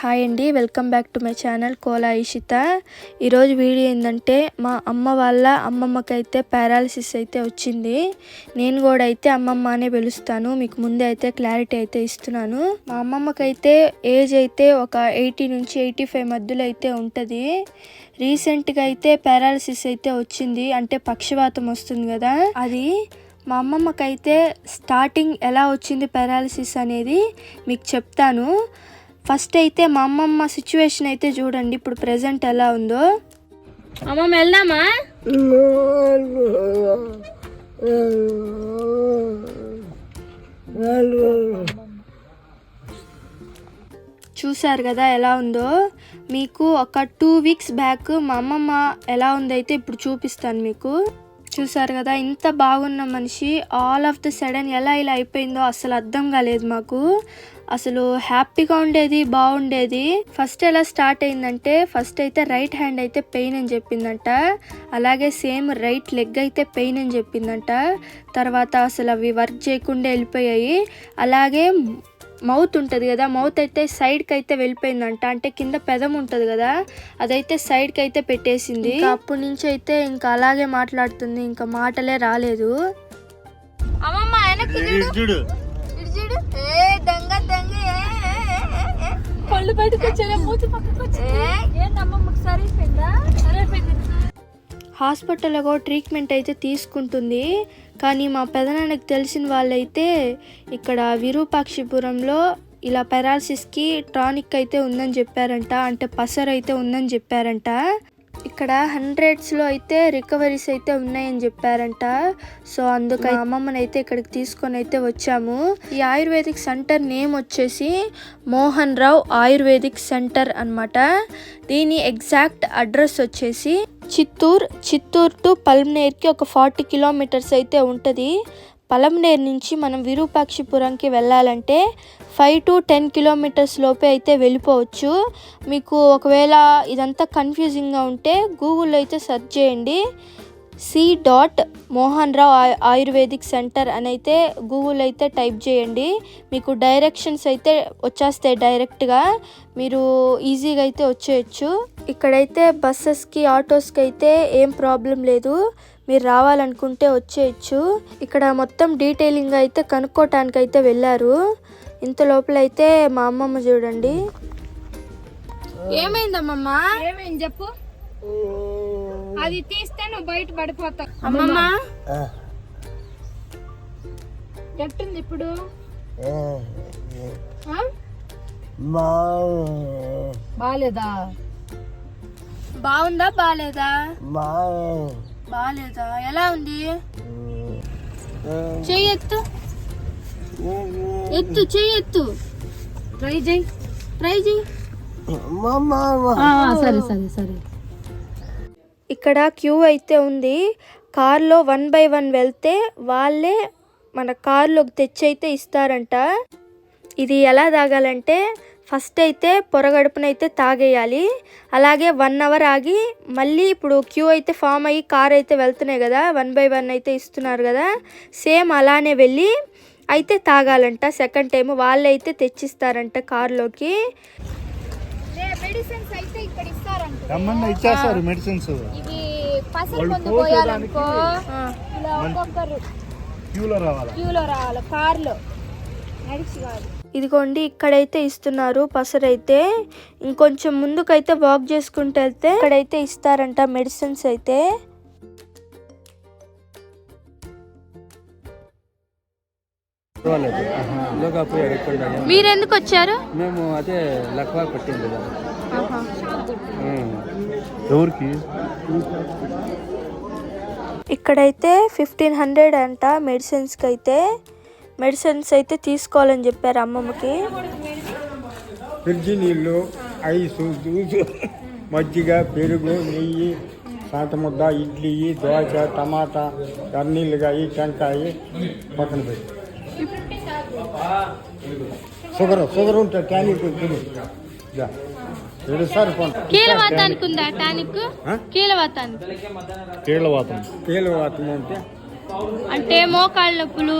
Hi అండి welcome back to my channel Kola Ishita. ఈరోజు video ఏంటంటే మా అమ్మ వాళ్ళ అమ్మమ్మకైతే పారాలసిస్ అయితే వచ్చింది. నేను కూడా అయితే అమ్మమ్మ అనే పిలుస్తాను. మీకు ముందే అయితే క్లారిటీ అయితే ఇస్తున్నాను. మా అమ్మమ్మకైతే ఏజ్ అయితే ఒక ఎయిటీ నుంచి ఎయిటీ ఫైవ్ మధ్యలో అయితే ఉంటుంది. రీసెంట్గా అయితే పారాలసిస్ అయితే వచ్చింది. అంటే పక్షవాతం వస్తుంది కదా. అది మా అమ్మమ్మకైతే స్టార్టింగ్ ఎలా వచ్చింది పారాలసిస్ అనేది మీకు చెప్తాను. ఫస్ట్ అయితే మా అమ్మమ్మ సిచ్యువేషన్ అయితే చూడండి. ఇప్పుడు ప్రెసెంట్ ఎలా ఉందో. అమ్మమ్మ వెళ్దామా? చూసారు కదా ఎలా ఉందో. మీకు ఒక టూ వీక్స్ బ్యాక్ మా అమ్మమ్మ ఎలా ఉందైతే ఇప్పుడు చూపిస్తాను మీకు. చూసారు కదా ఇంత బాగున్న మనిషి ఆల్ ఆఫ్ ద సడన్ ఎలా ఇలా అయిపోయిందో అసలు అర్థం కాలేదు మాకు. అసలు హ్యాపీగా ఉండేది బాగుండేది. ఫస్ట్ ఎలా స్టార్ట్ అయిందంటే ఫస్ట్ అయితే రైట్ హ్యాండ్ అయితే పెయిన్ అని చెప్పిందంట. అలాగే సేమ్ రైట్ లెగ్ అయితే పెయిన్ అని చెప్పిందంట. తర్వాత అసలు అవి వర్క్ చేయకుండా వెళ్ళిపోయాయి. అలాగే మౌత్ ఉంటుంది కదా మౌత్ అయితే సైడ్కి అయితే వెళ్ళిపోయిందంట. అంటే కింద పెదం ఉంటుంది కదా అదైతే సైడ్కి అయితే పెట్టేసింది. అప్పటి నుంచి అయితే ఇంకా అలాగే మాట్లాడుతుంది ఇంకా మాటలే రాలేదు. అమ్మమ్మ చూడు ఏ దొంగ దొంగ. పళ్ళు బయటకు మూతి పక్కకు సరిపోయింది? హాస్పిటల్లో ట్రీట్మెంట్ అయితే తీసుకుంటుంది. కానీ మా పెదనాన్నకి తెలిసిన వాళ్ళైతే ఇక్కడ విరూపాక్షిపురంలో ఇలా పెరాలసిస్కి టానిక్ అయితే ఉందని చెప్పారంట. అంటే పసర్ అయితే ఉందని చెప్పారంట. ఇక్కడ హండ్రెడ్స్లో అయితే రికవరీస్ అయితే ఉన్నాయని చెప్పారంట. సో అందుకు అమ్మమ్మని అయితే ఇక్కడికి తీసుకొని అయితే వచ్చాము. ఈ ఆయుర్వేదిక్ సెంటర్ నేమ్ వచ్చేసి మోహన్ రావు ఆయుర్వేదిక్ సెంటర్ అన్నమాట. దీని ఎగ్జాక్ట్ అడ్రస్ వచ్చేసి చిత్తూరు చిత్తూరు టు పల్మనేర్కి ఒక ఫార్టీ కిలోమీటర్స్ అయితే ఉంటుంది. పలంనేర్ నుంచి మనం విరూపాక్షిపురంకి వెళ్ళాలంటే ఫైవ్ టు టెన్ కిలోమీటర్స్ లోపే అయితే వెళ్ళిపోవచ్చు. మీకు ఒకవేళ ఇదంతా కన్ఫ్యూజింగ్గా ఉంటే గూగుల్లో అయితే సెర్చ్ చేయండి. C dot Mohan Rao ayurvedic centre అని అయితే గూగుల్ అయితే టైప్ చేయండి. మీకు డైరెక్షన్స్ అయితే వచ్చేస్తాయి డైరెక్ట్గా మీరు ఈజీగా అయితే వచ్చేయచ్చు. ఇక్కడైతే బస్సెస్కి ఆటోస్కి అయితే ఏం ప్రాబ్లం లేదు. మీరు రావాలనుకుంటే వచ్చేయచ్చు. ఇక్కడ మొత్తం డీటెయిలింగ్ అయితే కనుక్కోటానికి అయితే వెళ్ళారు. ఇంత లోపల అయితే మా అమ్మమ్మ చూడండి. ఏమైందమ్మమ్మ? ఏమైంది చెప్పు. అది తీస్తే నువ్వు బయట పడిపోతావు. అమ్మమ్మ? ఎట్టుంది ఇప్పుడు? ఆ? బాలేదా? బాగుందా బాగాలేదా బాగాలేదా ఎలా ఉంది? చెయ్యి ఎత్తు ఎత్తు చెయ్యి. ఎత్తు ట్రై చేయి ట్రై చెయ్యి సరే సరే సరే. ఇక్కడ క్యూ అయితే ఉంది. కార్లో వన్ బై వన్ వెళ్తే వాళ్ళే మన కార్లోకి తెచ్చి అయితే ఇస్తారంట. ఇది ఎలా తాగాలంటే ఫస్ట్ అయితే పొరగడుపునైతే తాగేయాలి. అలాగే వన్ అవర్ ఆగి మళ్ళీ ఇప్పుడు క్యూ అయితే ఫామ్ అయ్యి కార్ అయితే వెళ్తున్నాయి కదా వన్ బై వన్ అయితే ఇస్తున్నారు కదా సేమ్ అలానే వెళ్ళి అయితే తాగాలంట. సెకండ్ టైం వాళ్ళే అయితే తెచ్చిస్తారంట కార్లోకి. మెడిసిన్స్ అయితే ఇక్కడ ఇస్తారంట. రమ్మన్న ఇచ్చేస్తారు మెడిసిన్స్. ఇవి పసలు వాళ్ళు మందు పోసేదానికి పోయాలనుకో ఇలా ఒక్కొక్కరు క్యూలో రావాలా? క్యూలో రావాలి? కార్లో. నడిచి కాదు. ఇదిగోండి ఇక్కడైతే ఇస్తున్నారు పసరైతే. ఇంకొంచెం ముందుకైతే వాక్ చేసుకుంటూ వెళ్తే ఇక్కడైతే ఇస్తారంట మెడిసిన్స్ అయితే. లోగా పోయాడు ఎక్కడ మీరు ఎందుకు వచ్చారు మేము అదే లక్వా ఉమ్. ఎవరికి? ఇక్కడైతే ఫిఫ్టీన్ హండ్రెడ్ అంట మెడిసిన్స్కి అయితే మెడిసిన్స్ అయితే తీసుకోవాలని చెప్పారు అమ్మమ్మకి. ఫ్రిడ్జ్ నీళ్ళు ఐసు జ్యూసు మజ్జిగ పెరుగు నెయ్యి సాత ముద్ద ఇడ్లీ దోశ టమాటా కన్నీళ్ళుగాయి టెంకాయ పక్కన పెట్టి. షుగర్ షుగర్ ఉంటే టానిక్ కొంట కీలవాతానికి ఉందా టానిక్? కీలవాతానికి కీళ్ళవాతం కీలవాతం ఉంటే అంటే? మోకాళ్ళ నొప్పులు.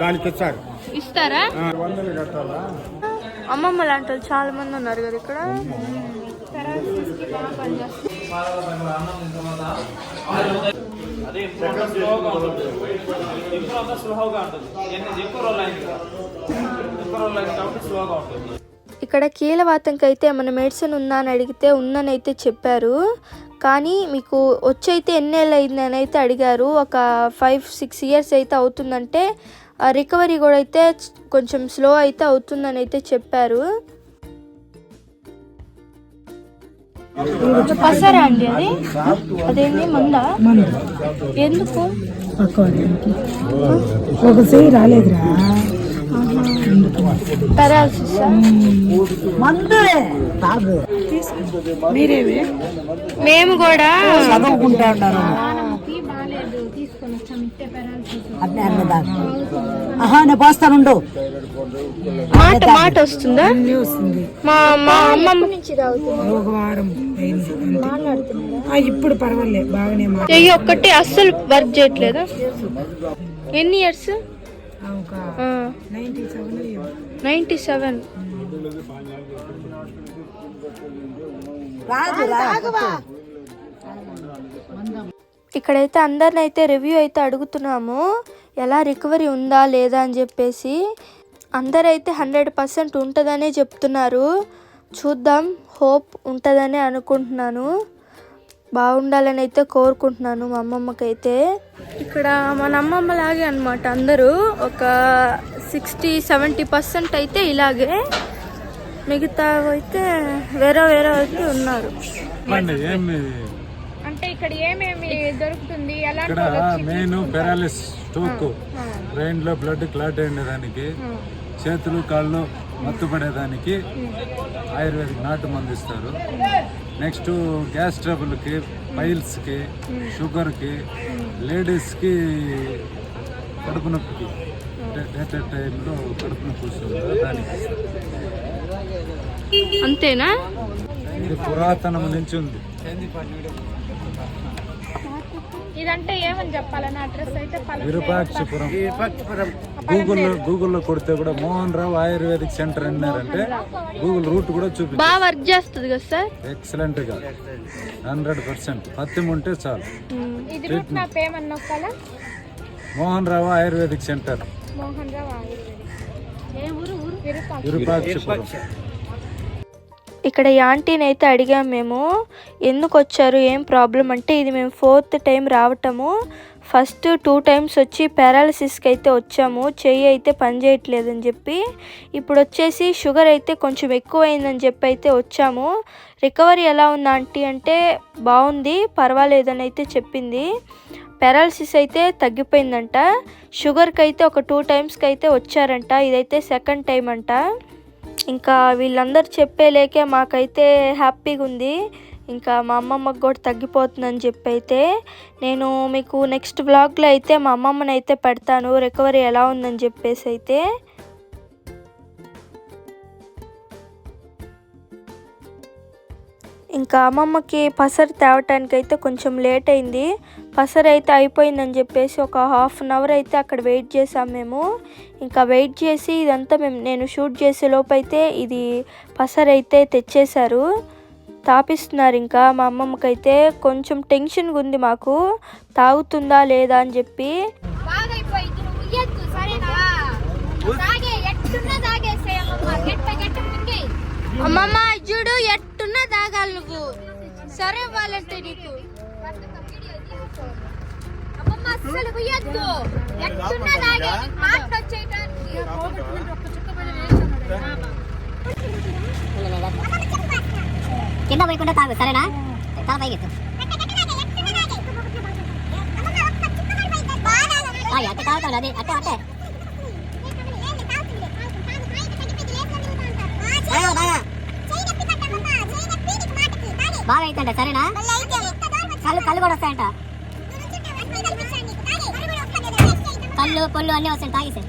దానికి ఇస్తారు? ఇస్తారా వందలు కట్టాలా? అమ్మమ్మ లాంటి వాళ్ళు చాలా మంది ఉన్నారు కదా ఇక్కడ. ఇక్కడ కీలవాతంకి అయితే ఏమైనా మెడిసిన్ ఉందా అని అడిగితే ఉందని అయితే చెప్పారు. కానీ మీకు వచ్చి అయితే ఎన్నేళ్ళు అయిందని అయితే అడిగారు. ఒక ఫైవ్ సిక్స్ ఇయర్స్ అయితే అవుతుందంటే రికవరీ కూడా అయితే కొంచెం స్లో అయితే అవుతుందని అయితే చెప్పారు. పసరా అండి అది? అదేంటి మందా? ఎందుకు? ఒక రాలేదురా. మేము కూడా చదువుకుంటా ఉన్నారు అట్నే అట్నే తాగు ఆహా నేను పోస్తానుండు మాట మాట వస్తుందా? మా మా అమ్మమ్మ నుంచి ఒక వారం అయింది అంతే. ఆ, ఇప్పుడు పర్వాలే బాగానే చెయ్యి ఒక్కటి అస్సలు వర్క్ చేయట్లేదు? ఎన్ని ఇయర్స్? ఆ, ఒక నైన్టీ సెవెన్ నైంటీ సెవెన్. ఇక్కడైతే అందరిని అయితే రివ్యూ అయితే అడుగుతున్నాము. ఎలా రికవరీ ఉందా లేదా అని చెప్పేసి. అందరైతే హండ్రెడ్ పర్సెంట్ ఉంటుందనే చెప్తున్నారు. చూద్దాం హోప్ ఉంటుందని అనుకుంటున్నాను. బాగుండాలని అయితే కోరుకుంటున్నాను మా అమ్మమ్మకైతే. ఇక్కడ మన అమ్మమ్మ లాగే అనమాట అందరూ. ఒక సిక్స్టీ సెవెంటీ పర్సెంట్ అయితే ఇలాగే. మిగతా అయితే వేరే వేరే అయితే ఉన్నారు. ఇక్కడ ఏమేమి దొరుకుతుంది? ఇక్కడ మెయిన్ పెరాలిస్ స్ట్రోక్ బ్రెయిన్లో బ్లడ్ క్లాట్ అయ్యేదానికి చేతులు కాళ్ళు మత్తు పడేదానికి ఆయుర్వేదిక్ నాటు మందు ఇస్తారు. నెక్స్ట్ గ్యాస్ ట్రబుల్కి పైల్స్కి షుగర్కి లేడీస్కి కడుపు నొప్పికి. డేట్ టైంలో కడుపు నొప్పి వస్తుంది దానికి. అంతేనా? ఇది పురాతనం నుంచి ఉంది. ఇదంటే ఏమని చెప్పాలని అడ్రస్ అయితే విరూపాక్షపురం. గూగుల్లో గూగుల్లో కొడితే కూడా మోహన్ రావు ఆయుర్వేదిక్ సెంటర్ అన్నారంటే గూగుల్ రూట్ కూడా చూపి బాగా వర్క్ చేస్తుంది కదా సార్? ఎక్సలెంట్గా. Hundred percent. పత్యం ఉంటే చాలు. ఇది రూట్ నా పేమని నొక్కాలా Mohan Rao ayurvedic centre. Mohan Rao ayurvedic. ఏ ఊరు ఊరు? విరూపాక్ష. విరూపాక్షపురం ఇక్కడ ఈ ఆంటీని అయితే అడిగాం మేము ఎందుకు వచ్చారు? ఏం ప్రాబ్లం అంటే ఇది మేము ఫోర్త్ టైం రావటము. ఫస్ట్ టూ టైమ్స్ వచ్చి పారాలసిస్కి అయితే వచ్చాము. చెయ్యి అయితే పనిచేయట్లేదని చెప్పి. ఇప్పుడు వచ్చేసి షుగర్ అయితే కొంచెం ఎక్కువైందని చెప్పి అయితే వచ్చాము. రికవరీ ఎలా ఉంది ఆంటీ అంటే బాగుంది పర్వాలేదని అయితే చెప్పింది. పెరాలసిస్ అయితే తగ్గిపోయిందంట. షుగర్కి అయితే ఒక టూ టైమ్స్కి అయితే వచ్చారంట. ఇదైతే సెకండ్ టైం అంట. ఇంకా వీళ్ళందరూ చెప్పేలేకే మాకైతే హ్యాపీగా ఉంది ఇంకా మా అమ్మమ్మకు కూడా తగ్గిపోతుందని చెప్పి అయితే నేను మీకు నెక్స్ట్ బ్లాగ్లో అయితే మా అమ్మమ్మని అయితే పెడతాను. రికవరీ ఎలా ఉందని చెప్పేసి అయితే ఇంకా అమ్మమ్మకి పసరు తేవటానికి అయితే కొంచెం లేట్ అయింది. పసరు అయితే అయిపోయిందని చెప్పేసి ఒక హాఫ్ అన్ అవర్ అయితే అక్కడ వెయిట్ చేసాం మేము. ఇంకా వెయిట్ చేసి ఇదంతా మేము నేను షూట్ చేసే లోపు అయితే ఇది పసరు అయితే తెచ్చేశారు. తాపిస్తున్నారు ఇంకా మా అమ్మమ్మకైతే. కొంచెం టెన్షన్గా ఉంది మాకు. తాగుతుందా లేదా అని చెప్పి. అమ్మమ్మ. చూడు ఎట్టున్నా తాగాలి నువ్వు. సరే వాళ్ళంటే నీకు. అమ్మమ్మ అస్సలు ఉయ్యద్దు. ఎట్టున్నా తాగే మాట వచ్చేయటానికి. కింద పోయకుండా తాగు సరేనా? తల పైకి అట్టే తాగుతాడు అది అట్టే అట్టే. తాగు. బాగా అవుతుంట సరేనా? కళ్ళు కళ్ళు కూడా వస్తాయంట. కళ్ళు పొల్లు అన్నీ వస్తాయి తాగేసే.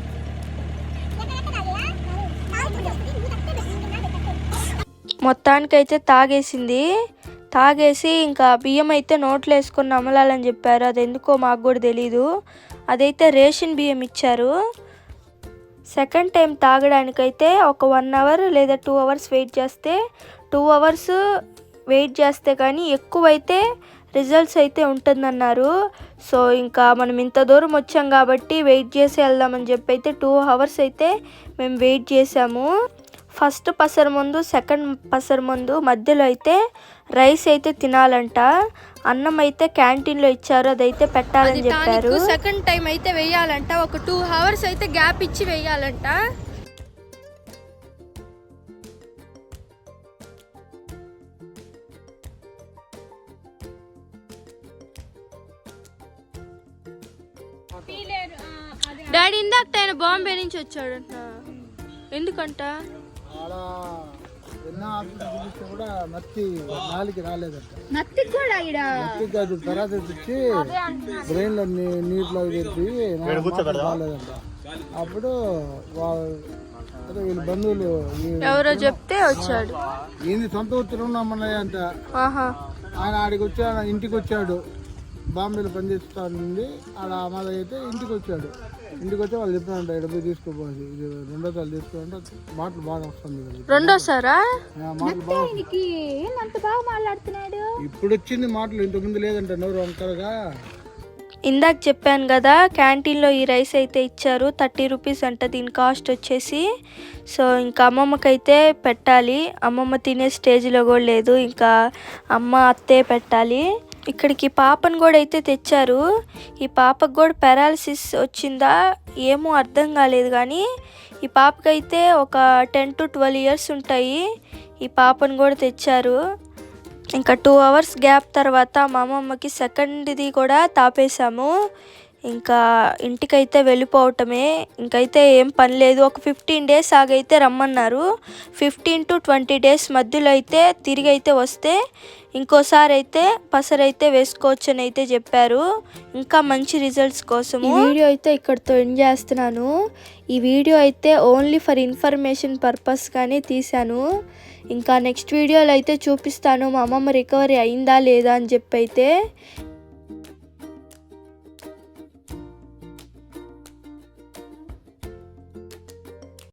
మొత్తానికైతే తాగేసింది. తాగేసి ఇంకా బియ్యం అయితే నోట్లో వేసుకొని నమలాలని చెప్పారు. అది ఎందుకో మాకు కూడా తెలీదు. అదైతే రేషన్ బియ్యం ఇచ్చారు. సెకండ్ టైం తాగడానికైతే ఒక వన్ అవర్ లేదా టూ అవర్స్ వెయిట్ చేస్తే టూ అవర్స్ వెయిట్ చేస్తే కానీ ఎక్కువైతే రిజల్ట్స్ అయితే ఉంటుందన్నారు. సో ఇంకా మనం ఇంత దూరం వచ్చాం కాబట్టి వెయిట్ చేసి వెళ్దామని చెప్పి అయితే టూ అవర్స్ అయితే మేము వెయిట్ చేసాము. ఫస్ట్ పసరు ముందు సెకండ్ పసరు ముందు మధ్యలో అయితే రైస్ అయితే తినాలంట. అన్నం అయితే క్యాంటీన్లో ఇచ్చారు అదైతే పెట్టాలని చెప్పారు. సెకండ్ టైం అయితే వేయాలంట. ఒక టూ అవర్స్ అయితే గ్యాప్ ఇచ్చి వేయాలంట. డాడీ ఇందాక ఆయన బాంబే నుంచి వచ్చాడంట. ఎందుకంట? కూడా రాలేదంట. ఈడ? తర్వాత తెచ్చి బ్రెయిన్లో నీటిలో అప్పుడు వీళ్ళ బంధువులు ఎవరో చెప్తే వచ్చాడు. ఈయన సొంత ఊరు తిరువన్నామన్నయ్య అంట. ఆహా. ఆయన ఆడికి వచ్చాడు ఇంటికి వచ్చాడు. బాంబేలో పనిచేస్తానండి ఆడ మాద అయితే ఇంటికి వచ్చాడు ఇంటికి వచ్చి వాళ్ళు చెప్పినంట ఇక్కడ పోయి తీసుకోపోయి ఇది రెండో సార్లు తీసుకోవాలంటే మాటలు బాగా వస్తుంది. రెండోసారా మాటలు బాగా బాగా మాట్లాడుతున్నాడు? ఇప్పుడు వచ్చింది మాటలు ఇంతకుముందు లేదంట నోరు వంకరగా. ఇందాక చెప్పాను కదా క్యాంటీన్లో ఈ రైస్ అయితే ఇచ్చారు థర్టీ రూపీస్ అంట దీని కాస్ట్ వచ్చేసి. సో ఇంకా అమ్మమ్మకైతే పెట్టాలి. అమ్మమ్మ తినే స్టేజ్లో కూడా లేదు ఇంకా అమ్మ అత్తే పెట్టాలి. ఇక్కడికి పాపను కూడా అయితే తెచ్చారు. ఈ పాపకు కూడా పెరాలసిస్ వచ్చిందా ఏమో అర్థం కాలేదు కానీ ఈ పాపకైతే ఒక టెన్ టు ట్వెల్వ్ ఇయర్స్ ఉంటాయి. ఈ పాపను కూడా తెచ్చారు. ఇంకా టూ అవర్స్ గ్యాప్ తర్వాత మా అమ్మమ్మకి సెకండ్ది కూడా తాపేశాము. ఇంకా ఇంటికైతే వెళ్ళిపోవటమే. ఇంకైతే ఏం పని లేదు. ఒక ఫిఫ్టీన్ డేస్ ఆగైతే రమ్మన్నారు. ఫిఫ్టీన్ టు ట్వంటీ డేస్ మధ్యలో అయితే తిరిగి అయితే వస్తే ఇంకోసారి అయితే పసరైతే వేసుకోవచ్చు అని అయితే చెప్పారు. ఇంకా మంచి రిజల్ట్స్ కోసం ఈ వీడియో అయితే ఇక్కడితో ఎండ్ చేస్తున్నాను. ఈ వీడియో అయితే ఓన్లీ ఫర్ ఇన్ఫర్మేషన్ పర్పస్ కానీ తీశాను. ఇంకా నెక్స్ట్ వీడియోలో అయితే చూపిస్తాను. మా అమ్మమ్మ రికవరీ అయిందా లేదా అని చెప్పి అయితే